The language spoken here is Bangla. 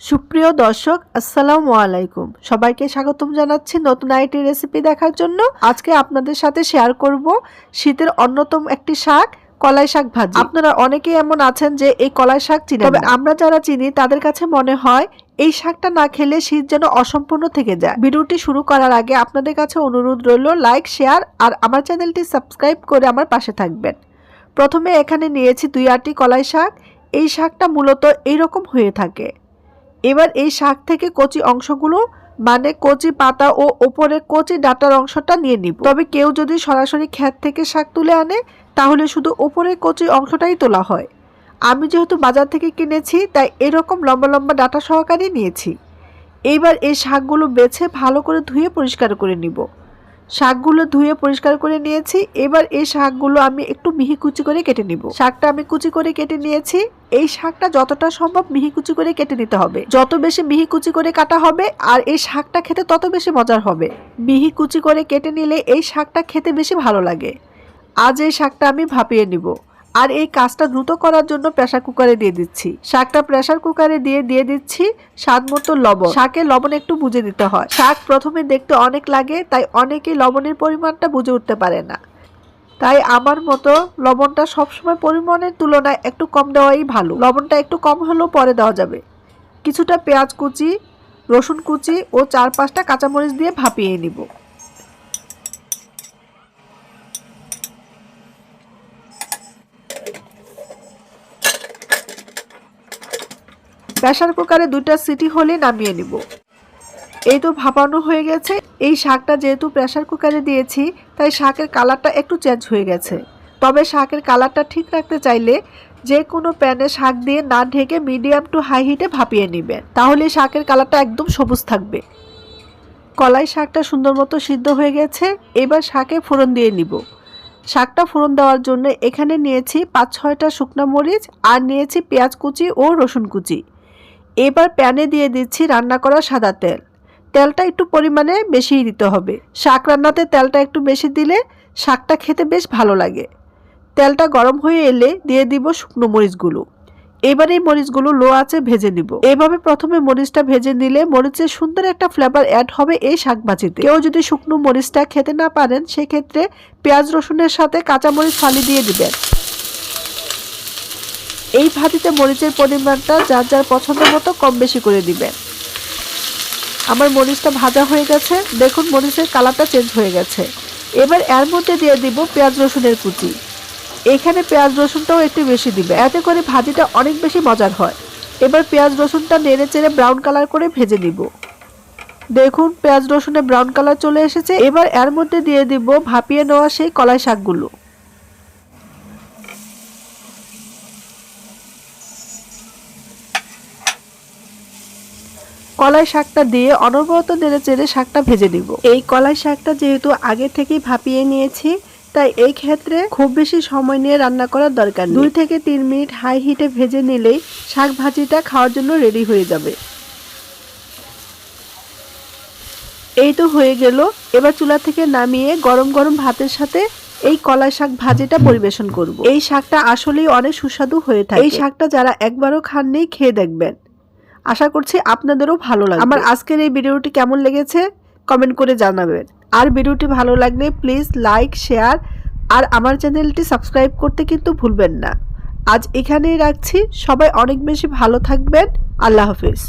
সুপ্রিয় দর্শক আসসালামু আলাইকুম। সবাইকে স্বাগতম জানাচ্ছি নতুন আইটি রেসিপি দেখার জন্য। আজকে আপনাদের সাথে শেয়ার করব শীতের অন্যতম একটি শাক কলাই শাক ভাজি। আপনারা অনেকেই এমন আছেন যে এই কলাই শাক চিনি তবে আমরা যারা চিনি তাদের কাছে মনে হয় এই শাকটা না খেলে শীত যেন অসম্পূর্ণ থেকে যায়। ভিডিওটি শুরু করার আগে আপনাদের কাছে অনুরোধ রইল লাইক শেয়ার আর আমার চ্যানেলটি সাবস্ক্রাইব করে আমার পাশে থাকবেন। প্রথমে এখানে নিয়েছি দুই আটি কলাই শাক। এই শাকটা মূলত এইরকম হয়ে থাকে। এবার এই শাক থেকে কচি অংশগুলো মানে কচি পাতা ও ওপরে কচি ডাটার অংশটা নিয়ে নিব। তবে কেউ যদি সরাসরি ক্ষেত থেকে শাক তুলে আনে, তাহলে শুধু ওপরে কচি অংশটাই তোলা হয়। আমি যেহেতু বাজার থেকে কিনেছি, তাই এরকম লম্বা লম্বা ডাটা সহকারে নিয়েছি। এইবার এই শাকগুলো বেছে ভালো করে ধুয়ে পরিষ্কার করে নিব। শাকগুলো ধুয়ে পরিষ্কার করে নিয়েছি। এবার এই শাকগুলো আমি একটু মিহি কুচি করে কেটে নিব। শাকটা আমি কুচি করে কেটে নিয়েছি। এই শাকটা যতটা সম্ভব মিহি কুচি করে কেটে নিতে হবে। যত বেশি মিহি কুচি করে কাটা হবে আর এই শাকটা খেতে তত বেশি মজার হবে। মিহি কুচি করে কেটে নিলে এই শাকটা খেতে বেশি ভালো লাগে। আজ এই শাকটা আমি ভাপিয়ে নিব। আর এই কাজটা দ্রুত করার জন্য প্রেসার কুকারে দিয়ে দিচ্ছি। শাকটা প্রেসার কুকারে দিয়ে দিয়ে দিচ্ছি স্বাদ মতো লবণ। শাকে লবণ একটু বুঝে দিতে হয়। শাক প্রথমে দেখতে অনেক লাগে, তাই অনেকে লবণের পরিমাণটা বুঝে উঠতে পারে না। তাই আমার মতো লবণটা সবসময় পরিমাণের তুলনায় একটু কম দেওয়াই ভালো। লবণটা একটু কম হলেও পরে দেওয়া যাবে। কিছুটা পেঁয়াজ কুচি, রসুন কুচি ও চার পাঁচটা কাঁচামরিচ দিয়ে ভাপিয়ে নিব। প্রেসার কুকারে দুইটা সিটি হলে নামিয়ে নিব। এই তো ভাপানো হয়ে গেছে। এই শাকটা যেহেতু প্রেশার কুকারে দিয়েছি, তাই শাকের কালারটা একটু চেঞ্জ হয়ে গেছে। তবে শাকের কালারটা ঠিক রাখতে চাইলে যে কোনো প্যানে শাক দিয়ে না ঢেকে মিডিয়াম টু হাই হিটে ভাপিয়ে নেবেন। তাহলে শাকের কালারটা একদম সবুজ থাকবে। কলাই শাকটা সুন্দর মতো সিদ্ধ হয়ে গেছে। এবার শাকে ফোড়ন দিয়ে নিব। শাকটা ফোড়ন দেওয়ার জন্য এখানে নিয়েছি পাঁচ ছয়টা শুকনো মরিচ আর নিয়েছি পেঁয়াজ কুচি ও রসুন কুচি। এবার প্যানে দিয়ে দিচ্ছি রান্না করা সাদা তেল। তেলটা একটু পরিমাণে বেশিই দিতে হবে। শাক রান্নাতে তেলটা একটু বেশি দিলে শাকটা খেতে বেশ ভালো লাগে। তেলটা গরম হয়ে এলে দিয়ে দিব শুকনো মরিচগুলো। এবার এই মরিচগুলো লো আছে ভেজে নিব। এভাবে প্রথমে মরিচটা ভেজে নিলে মরিচের সুন্দর একটা ফ্লেভার অ্যাড হবে এই শাক ভাজিতে কেউ যদি শুকনো মরিচটা খেতে না পারেন, সেক্ষেত্রে পেঁয়াজ রসুনের সাথে কাঁচা মরিচ ফালি দিয়ে দিবেন। এই ভাজিতে মরিচের পরিমাণটা যার যার পছন্দ মতো কম বেশি করে দিবেন আমার মরিচটা ভাজা হয়ে গেছে। দেখুন, মরিচের কালারটা চেঞ্জ হয়ে গেছে। এবার এর মধ্যে দিয়ে দিব পেঁয়াজ রসুনের কুচি। এখানে পেঁয়াজ রসুনটাও একটু বেশি দিবে। এতে করে ভাজিটা অনেক বেশি মজার হয়। এবার পেঁয়াজ রসুনটা নেড়ে চেড়ে ব্রাউন কালার করে ভেজে নিব। দেখুন, পেঁয়াজ রসুনে ব্রাউন কালার চলে এসেছে। এবার এর মধ্যে দিয়ে দিব ভাপিয়ে নেওয়া সেই কলাই শাকগুলো। কলাই শাকটা দিয়ে অনবরত নেড়ে চেড়ে শাকটা ভেজে নিব। এই কলাই শাকটা যেহেতু আগে থেকেই ভাপিয়ে নিয়েছি, তাই এই ক্ষেত্রে খুব বেশি সময় নিয়ে রান্না করার দরকার দুই থেকে তিন মিনিট হাই হিটে ভেজে নিলেই শাক ভাজিটা খাওয়ার জন্য রেডি হয়ে যাবে। এই তো হয়ে গেল। এবার চুলা থেকে নামিয়ে গরম গরম ভাতের সাথে এই কলাই শাক ভাজিটা পরিবেশন করব। এই শাকটা আসলেই অনেক সুস্বাদু হয়ে থাকে। এই শাকটা যারা একবারও খাননি, খেয়ে দেখবেন। আশা করছি আপনাদেরও ভালো লাগবে। আমার আজকের এই ভিডিওটি কেমন লেগেছে কমেন্ট করে জানাবেন। আর ভিডিওটি ভালো লাগলে প্লিজ লাইক, শেয়ার আর আমার চ্যানেলটি সাবস্ক্রাইব করতে কিন্তু ভুলবেন না। আজ এখানেই রাখছি। সবাই অনেক বেশি ভালো থাকবেন। আল্লাহ হাফিজ।